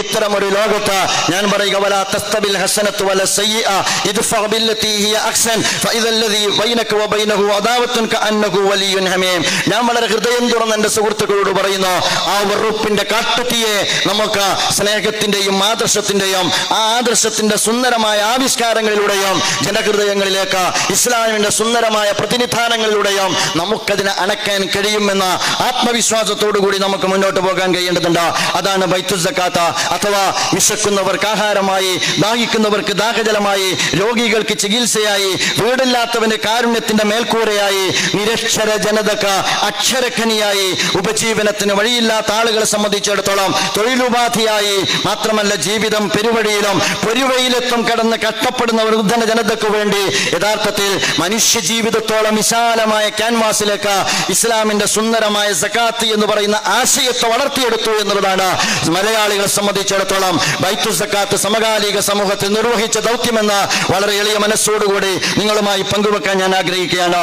ഇത്തരം ഒരു ലോകത്ത് ഞാൻ പറയുക വല തസ്തബിൽ ഹസനത്ത് വല സയ്യ ഇദ്ഫഅ ബില്ലതി ഹിയ അഹ്സൻ ഫഇദല്ലദി ബൈനക വബൈനഹു അദാവത്തുൻ കഅന്നഹു വലിയുൻ ഹമീം. ഞാൻ വളരെ ഹൃദയം തുറന്ന് എന്റെ സുഹൃത്തുക്കളോട് പറയുന്നു ആ വെറുപ്പിന്റെ കാട്ടുതീയെ നമുക്ക് സ്നേഹത്തിന്റെയും ആദർശത്തിന്റെയും ആ ആദർശത്തിന്റെ സുന്ദരമായ ആവിഷ്കാരങ്ങളിലൂടെയും ജനഹൃദയങ്ങളിലേക്ക് ഇസ്ലാമിന്റെ സുന്ദരമായ പ്രതിനിധാനങ്ങളിലൂടെയും നമുക്കതിനെ അണക്കാൻ കഴിയുമെന്ന ആത്മവിശ്വാസത്തോടു കൂടി നമുക്ക് മുന്നോട്ട് പോകാൻ കഴിയേണ്ടതുണ്ട്. അതാണ് ബൈത്തു സക്കാത്ത അഥവാ വിശക്കുന്നവർക്ക് ആഹാരമായി ദാഹിക്കുന്നവർക്ക് ദാഹജലമായി രോഗികൾക്ക് ചികിത്സയായി വീടില്ലാത്തവന് കാരുണ്യത്തിന്റെ മേൽക്കൂരയായി നിരക്ഷര ജനതക്ക് അക്ഷരഖനിയായി ഉപജീവനത്തിന് വഴിയില്ലാത്ത ആളുകളെ സംബന്ധിച്ചിടത്തോളം തൊഴിലുപാധിയായി മാത്രമല്ല ജീവിതം പെരുവഴിയിലും പൊരുവയിലെത്തും കടന്ന് കഷ്ടപ്പെടുന്ന വൃദ്ധന ജനതക്കു വേണ്ടി യഥാർത്ഥത്തിൽ മനുഷ്യ ജീവിതത്തോളം വിശാലമായ ക്യാൻവാസിലേക്ക് ഇസ്ലാമിന്റെ സുന്ദരമായ സക്കാത്ത് എന്ന് പറയുന്ന ആശയത്തെ വളർത്തിയെടുത്തു എന്നുള്ളതാണ് മലയാളികളെ സംബന്ധിച്ചിടത്തോളം ബൈത്തു സക്കാത്ത് സമകാലിക സമൂഹത്തിൽ നിർവഹിച്ച ദൗത്യമെന്ന വളരെ എളിയ മനസ്സോടുകൂടി നിങ്ങളുമായി പങ്കുവെക്കാൻ ഞാൻ ആഗ്രഹിക്കുകയാണ്.